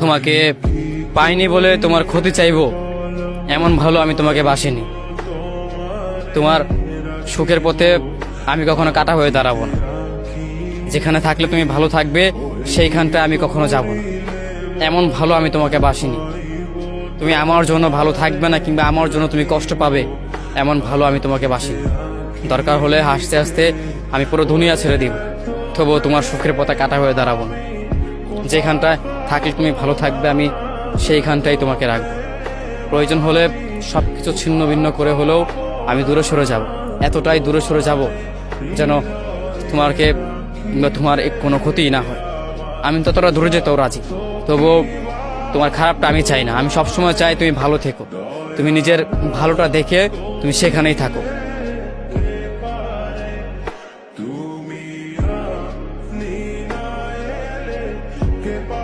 তোমাকে পাইনি বলে তোমার ক্ষতি চাইব, এমন ভালো আমি তোমাকে বাসিনি। তোমার সুখের পথে আমি কখনো কাটা হয়ে দাঁড়াবো না। যেখানে থাকলে তুমি ভালো থাকবে সেইখানটা আমি কখনো যাব না। এমন ভালো আমি তোমাকে বাসিনি। তুমি আমার জন্য ভালো থাকবে না কিংবা আমার জন্য তুমি কষ্ট পাবে, এমন ভালো আমি তোমাকে বাসি দরকার হলে হাসতে হাসতে আমি পুরো দুনিয়া ছেড়ে দিব, তবুও তোমার সুখের পথে কাটা হয়ে দাঁড়াবো না। যেখানটায় থাকলে তুমি ভালো থাকবে, আমি সেইখানটাই তোমাকে রাখব। প্রয়োজন হলে সব কিছু ছিন্ন ভিন্ন করে হলেও আমি দূরে সরে যাব। এতটাই দূরে সরে যাব যেন তোমারকে তোমার কোনো ক্ষতিই না হয়। আমি ততটা দূরে যেতেও রাজি। তবুও তোমার খারাপটা আমি চাই না। আমি সবসময় চাই তুমি ভালো থেকো। তুমি নিজের ভালোটা দেখে তুমি সেখানেই থাকো। que